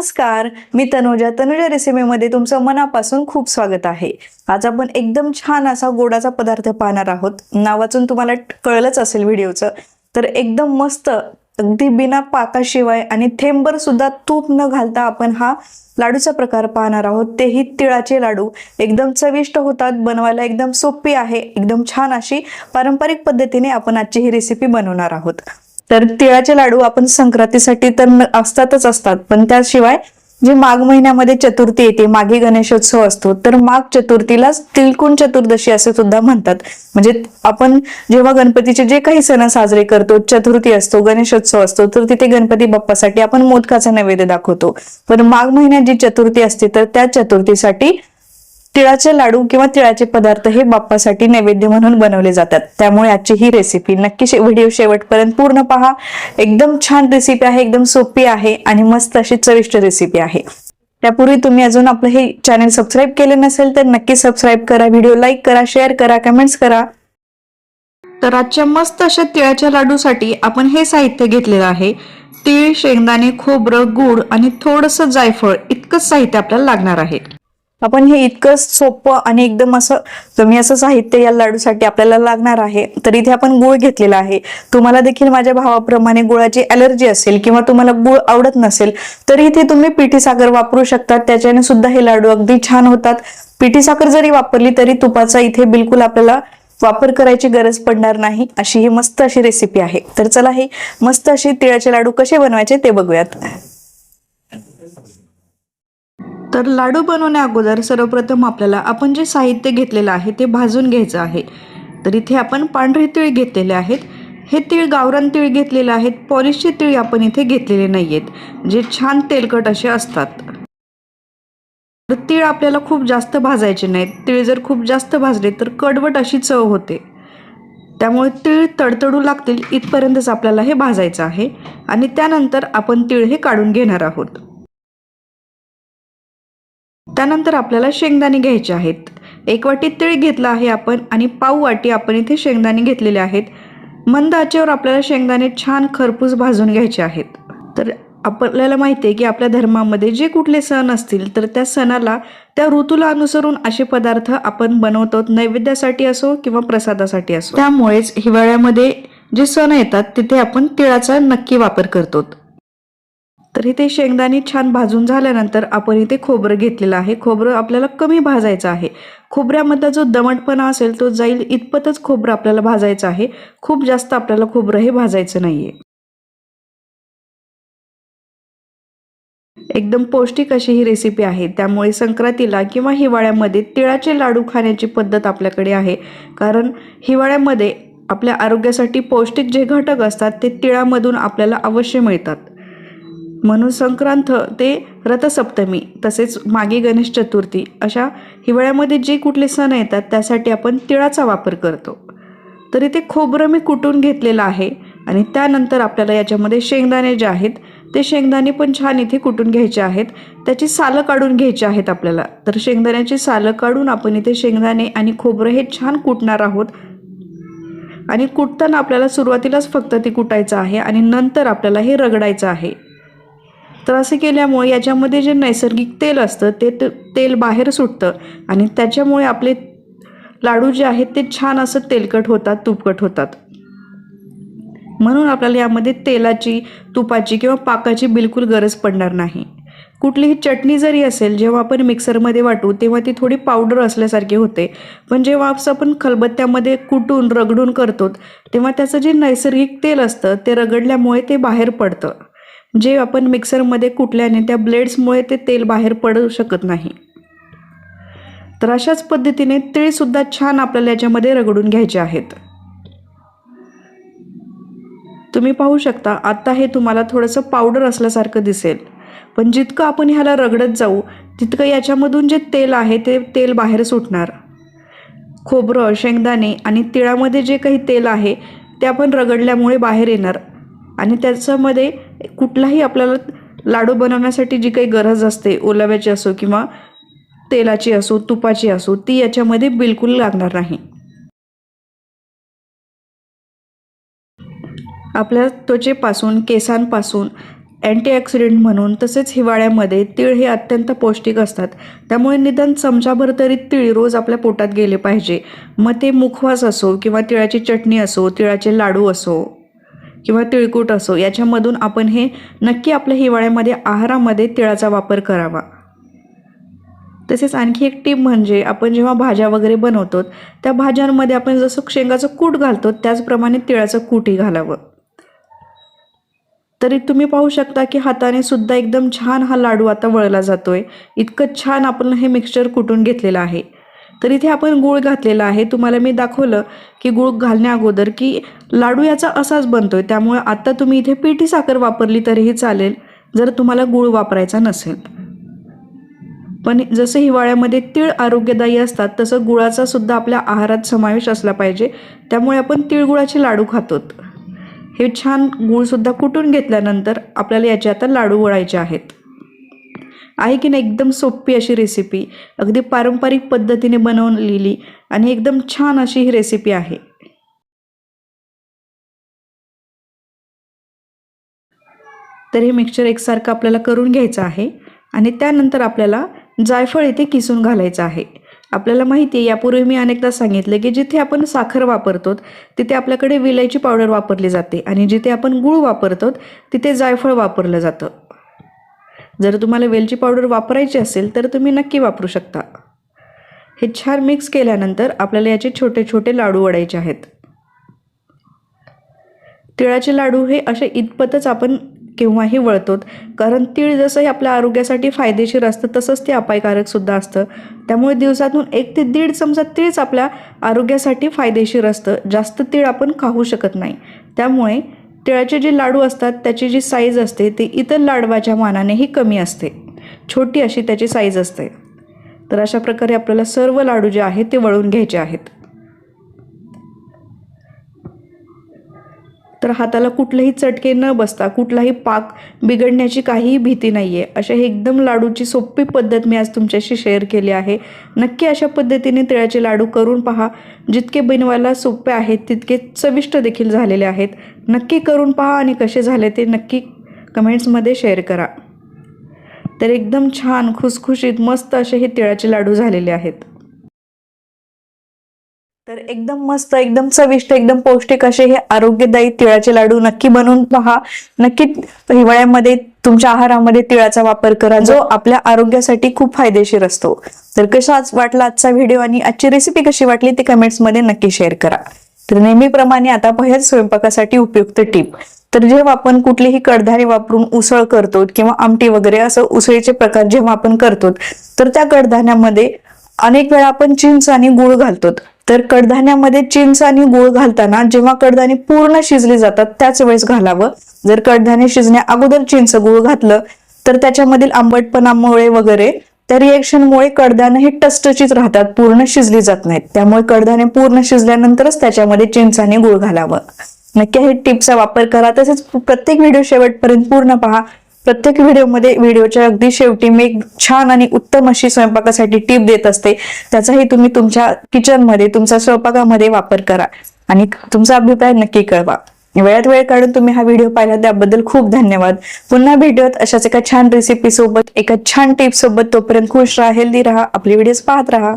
नमस्कार. मी तनुजा. तनुजा रेसिपीमध्ये तुमचं मनापासून खूप स्वागत आहे. आज आपण एकदम छान असा गोडाचा पदार्थ पाहणार आहोत. नावाचून तुम्हाला कळलंच असेल व्हिडिओचं. तर एकदम मस्त अगदी बिना पाकाशिवाय आणि थेंबर सुद्धा तूप न घालता आपण हा लाडूचा प्रकार पाहणार आहोत. तेही तिळाचे लाडू. एकदम चविष्ट होतात बनवायला एकदम सोपी आहे एकदम छान अशी पारंपरिक पद्धतीने आपण आजची ही रेसिपी बनवणार आहोत. तर तिळाचे लाडू आपण संक्रांतीसाठी तर असतातच असतात. पण त्याशिवाय जे माघ महिन्यामध्ये चतुर्थी येते मागे गणेशोत्सव असतो तर माघ चतुर्थीला तिळकुण चतुर्दशी असे सुद्धा म्हणतात. म्हणजे आपण जेव्हा गणपतीचे जे काही सण साजरे करतो चतुर्थी असतो गणेशोत्सव असतो तर तिथे गणपती बाप्पासाठी आपण मोदकाचा नैवेद्य दाखवतो. पण माघ महिन्यात जी चतुर्थी असते तर त्या चतुर्थीसाठी तिळाचे लाडू किंवा तिळाचे पदार्थ हे बाप्पासाठी नैवेद्य म्हणून बनवले जातात. त्यामुळे आजची ही रेसिपी नक्की व्हिडिओ शेवटपर्यंत पूर्ण पहा. एकदम छान रेसिपी आहे एकदम सोपी आहे आणि मस्त अशी चविष्ट रेसिपी आहे. त्यापूर्वी तुम्ही अजून आपलं हे चॅनल सबस्क्राईब केले नसेल तर नक्की सबस्क्राईब करा व्हिडिओ लाईक करा शेअर करा कमेंट्स करा. तर आजच्या मस्त अशा तिळाच्या लाडूसाठी आपण हे साहित्य घेतलेलं आहे. तीळ शेंगदाणे खोबरं गूळ आणि थोडंसं जायफळ इतकंच साहित्य आपल्याला लागणार आहे. आपण हे इतकं सोपं आणि एकदम असं कमी असं साहित्य या लाडूसाठी आपल्याला लागणार आहे तर इथे आपण गुळ घेतलेला आहे. तुम्हाला देखील माझ्या भावाप्रमाणे गुळाची अलर्जी असेल किंवा तुम्हाला गुळ आवडत नसेल तर इथे तुम्ही पिठी साखर वापरू शकतात. त्याच्याने सुद्धा हे लाडू अगदी छान होतात. पिठी साखर जरी वापरली तरी तुपाचा इथे बिलकुल आपल्याला वापर करायची गरज पडणार नाही. अशी ही मस्त अशी रेसिपी आहे. तर चला हे मस्त अशी तिळाचे लाडू कसे बनवायचे ते बघूयात. तर लाडू बनवण्या अगोदर सर्वप्रथम आपल्याला आपण जे साहित्य घेतलेलं आहे ते भाजून घ्यायचं आहे. तर इथे आपण पांढरे तीळ घेतलेले आहेत. हे तीळ गावरान तीळ घेतलेले आहेत पॉलिशचे तीळ आपण इथे घेतलेले नाही आहेत जे छान तेलकट असे असतात. तर तीळ आपल्याला खूप जास्त भाजायचे नाहीत. तीळ जर खूप जास्त भाजले तर कडवट अशी चव होते. त्यामुळे तीळ तडतडू लागतील इथपर्यंतच आपल्याला हे भाजायचं आहे. आणि त्यानंतर आपण तीळ हे काढून घेणार आहोत. त्यानंतर आपल्याला शेंगदाणे घ्यायचे आहेत. एक वाटी तीळ घेतला आहे आपण आणि पाव वाटी आपण इथे शेंगदाणे घेतलेले आहेत. मंद आचेवर आपल्याला शेंगदाणे छान खरपूस भाजून घ्यायचे आहेत. तर आपल्याला माहिती आहे की आपल्या धर्मामध्ये जे कुठले सण असतील तर त्या सणाला त्या ऋतूला अनुसरून असे पदार्थ आपण बनवतो नैवेद्यासाठी असो किंवा प्रसादासाठी असो. त्यामुळेच हिवाळ्यामध्ये जे सण येतात तिथे आपण तिळाचा नक्की वापर करतो. तर इथे शेंगदाणे छान भाजून झाल्यानंतर आपण इथे खोबरं घेतलेलं आहे. खोबरं आपल्याला कमी भाजायचं आहे. खोबऱ्यामधला जो दमटपणा असेल तो जाईल इतपतच खोबरं आपल्याला भाजायचं आहे. खूप जास्त आपल्याला खोबरं हे भाजायचं नाहीये. एकदम पौष्टिक अशी ही रेसिपी आहे. त्यामुळे संक्रांतीला किंवा हिवाळ्यामध्ये तिळाचे लाडू खाण्याची पद्धत आपल्याकडे आहे. कारण हिवाळ्यामध्ये आपल्या आरोग्यासाठी पौष्टिक जे घटक असतात ते तिळामधून आपल्याला अवश्य मिळतात. म्हणून संक्रांत ते रथसप्तमी तसेच मागे गणेश चतुर्थी अशा हिवाळ्यामध्ये जे कुठले सण येतात त्यासाठी आपण तिळाचा वापर करतो. तर इथे खोबरं मी कुटून घेतलेलं आहे आणि त्यानंतर आपल्याला याच्यामध्ये शेंगदाणे जे आहेत ते शेंगदाणे पण छान इथे कुटून घ्यायचे आहेत. त्याची सालं काढून घ्यायची आहेत आपल्याला. तर शेंगदाण्याची सालं काढून आपण इथे शेंगदाणे आणि खोबरं हे छान कुटणार आहोत. आणि कुटताना आपल्याला सुरुवातीलाच फक्त ते कुटायचं आहे आणि नंतर आपल्याला हे रगडायचं आहे. तर असे केल्यामुळे याच्यामध्ये जे नैसर्गिक तेल असतं ते तेल बाहेर सुटतं आणि त्याच्यामुळे आपले लाडू जे आहेत ते छान असं तेलकट होतात तुपकट होतात. म्हणून आपल्याला यामध्ये तेलाची तुपाची किंवा पाकाची बिलकुल गरज पडणार नाही. कुठलीही चटणी जरी असेल जेव्हा आपण मिक्सरमध्ये वाटू तेव्हा ती थोडी पावडर असल्यासारखी होते. पण जेव्हा असं आपण खलबत्त्यामध्ये कुटून रगडून करतो तेव्हा त्याचं जे नैसर्गिक तेल असतं ते रगडल्यामुळे ते बाहेर पडतं. जे आपण मिक्सरमध्ये कुटल्याने त्या ब्लेड्समुळे ते तेल बाहेर पडू शकत नाही. तर अशाच पद्धतीने तिळसुद्धा छान आपल्याला याच्यामध्ये रगडून घ्यायचे आहेत. तुम्ही पाहू शकता आत्ता हे तुम्हाला थोडंसं पावडर असल्यासारखं दिसेल. पण जितकं आपण ह्याला रगडत जाऊ तितकं याच्यामधून जे तेल आहे ते तेल बाहेर सुटणार. खोबरं शेंगदाणे आणि तिळामध्ये जे काही तेल आहे ते आपण रगडल्यामुळे बाहेर येणार. आणि त्याच्यामध्ये कुठलाही आपल्याला लाडू बनवण्यासाठी जी काही गरज असते ओलाव्याची असो किंवा तेलाची असो तुपाची असो ती याच्यामध्ये बिलकुल लागणार नाही. आपल्या त्वचेपासून केसांपासून अँटीऑक्सिडेंट म्हणून तसेच हिवाळ्यामध्ये तीळ हे अत्यंत पौष्टिक असतात. त्यामुळे निदान चमचाभर तरी तीळ रोज आपल्या पोटात गेले पाहिजे. मग ते मुखवास असो किंवा तिळाची चटणी असो तिळाचे लाडू असो किंवा तिळकूट असो याच्यामधून आपण हे नक्की आपल्या हिवाळ्यामध्ये आहारामध्ये तिळाचा वापर करावा. तसेच आणखी एक टीप म्हणजे आपण जेव्हा भाज्या वगैरे बनवतो त्या भाज्यांमध्ये आपण जसं शेंगाचं कूट घालतो त्याचप्रमाणे तिळाचं कूटही घालावं. तरी तुम्ही पाहू शकता की हाताने सुद्धा एकदम छान हा लाडू आता वळला जातोय. इतकं छान आपण हे मिक्सचर कुटून घेतलेलं आहे. तर इथे आपण गूळ घातलेला आहे. तुम्हाला मी दाखवलं की गूळ घालण्या अगोदर की लाडू याचा असाच बनतो आहे त्यामुळे आत्ता तुम्ही इथे पेटी साखर वापरली तरीही चालेल जर तुम्हाला गूळ वापरायचा नसेल. पण जसं हिवाळ्यामध्ये तीळ आरोग्यदायी असतात तसं गुळाचा सुद्धा आपल्या आहारात समावेश असला पाहिजे. त्यामुळे आपण तिळगुळाचे लाडू खातोत. हे छान गूळसुद्धा कुटून घेतल्यानंतर आपल्याला याचे आता लाडू वळायचे आहेत. आहे की नाही एकदम सोपी अशी रेसिपी अगदी पारंपरिक पद्धतीने बनवलेली आणि एकदम छान अशी ही रेसिपी आहे. तर हे मिक्सचर एकसारखं आपल्याला करून घ्यायचं आहे आणि त्यानंतर आपल्याला जायफळ इथे किसून घालायचं आहे. आपल्याला माहिती आहे यापूर्वी मी अनेकदा सांगितलं की जिथे आपण साखर वापरतो तिथे आपल्याकडे विलायची पावडर वापरली जाते आणि जिथे आपण गूळ वापरतो तिथे जायफळ वापरलं जातं. जर तुम्हाला वेलची पावडर वापरायची असेल तर तुम्ही नक्की वापरू शकता. हे छान मिक्स केल्यानंतर आपल्याला याचे छोटे छोटे लाडू वडायचे आहेत. तिळाचे लाडू हे असे इतपतच आपण केव्हाही वळतो कारण तीळ जसंही आपल्या आरोग्यासाठी फायदेशीर असतं तसंच ते अपायकारकसुद्धा असतं. त्यामुळे दिवसातून एक ते दीड चमचा तीळच आपल्या आरोग्यासाठी फायदेशीर असतं. जास्त तीळ आपण खाऊ शकत नाही. त्यामुळे तिळाचे जे लाडू असतात त्याची जी साईज असते ती इतर लाडवाच्या मानानेही कमी असते. छोटी अशी त्याची साईज असते. तर अशा प्रकारे आपल्याला सर्व लाडू जे आहेत ते वळून घ्यायचे आहेत. तर हाताला कुठलेही चटके न बसता कुठलाही पाक बिघडण्याची काहीही भीती नाही आहे अशा एकदम लाडूची सोपी पद्धत मी आज तुमच्याशी शेअर केली आहे. नक्की अशा पद्धतीने तिळाचे लाडू करून पहा. जितके बनवायला सोपे आहेत तितके चविष्ट देखील झालेले आहेत. नक्की करून पहा आणि कसे झाले ते नक्की कमेंट्समध्ये शेअर करा. तर एकदम छान खुसखुशीत मस्त असे हे तिळाचे लाडू झालेले आहेत. तर एकदम मस्त एकदम चविष्ट एकदम पौष्टिक असे हे आरोग्यदायी तिळाचे लाडू नक्की बनवून पहा. नक्की हिवाळ्यामध्ये तुमच्या आहारामध्ये तिळाचा वापर करा जो आपल्या आरोग्यासाठी खूप फायदेशीर असतो. तर कसाच वाटला आजचा व्हिडिओ आणि आजची रेसिपी कशी वाटली ते कमेंट्समध्ये नक्की शेअर करा. तर नेहमीप्रमाणे आता पहिल्याच स्वयंपाकासाठी उपयुक्त टीप तर जेव्हा आपण कुठलीही कडधान्य वापरून उसळ करतो किंवा आमटी वगैरे असं उसळीचे प्रकार जेव्हा आपण करतो तर त्या कडधान्यामध्ये अनेक वेळा आपण चिंच आणि गुळ घालतो. तर कडधान्यामध्ये चिंच आणि गुळ घालताना जेव्हा कडधान्य पूर्ण शिजली जातात त्याच वेळेस घालावं. जर कडधान्य शिजण्या अगोदर चिंच गुळ घातलं तर त्याच्यामधील आंबटपणामुळे वगैरे त्या रिएक्शनमुळे कडधान्य हे टसटचीत राहतात पूर्ण शिजली जात नाहीत. त्यामुळे कडधान्य पूर्ण शिजल्यानंतरच त्याच्यामध्ये चिंच आणि गुळ घालावं. नक्की हे टिप्सचा वापर करा. तसेच प्रत्येक व्हिडिओ शेवटपर्यंत पूर्ण पहा. प्रत्येक व्हिडिओमध्ये व्हिडिओच्या अगदी शेवटी मी एक छान आणि उत्तम अशी स्वयंपाकासाठी टीप देत असते. त्याचाही तुम्ही तुमच्या किचनमध्ये तुमच्या स्वयंपाकामध्ये वापर करा. आणि तुमचा अभिप्राय नक्की कळवा. वेळात वेळ काढून तुम्ही हा व्हिडिओ पाहिला त्याबद्दल खूप धन्यवाद. पुन्हा भेटूयात अशाच एका छान रेसिपी सोबत एका छान टिप सोबत. तोपर्यंत खुश राहा हेल्दी राहा आपले व्हिडिओज पाहत राहा.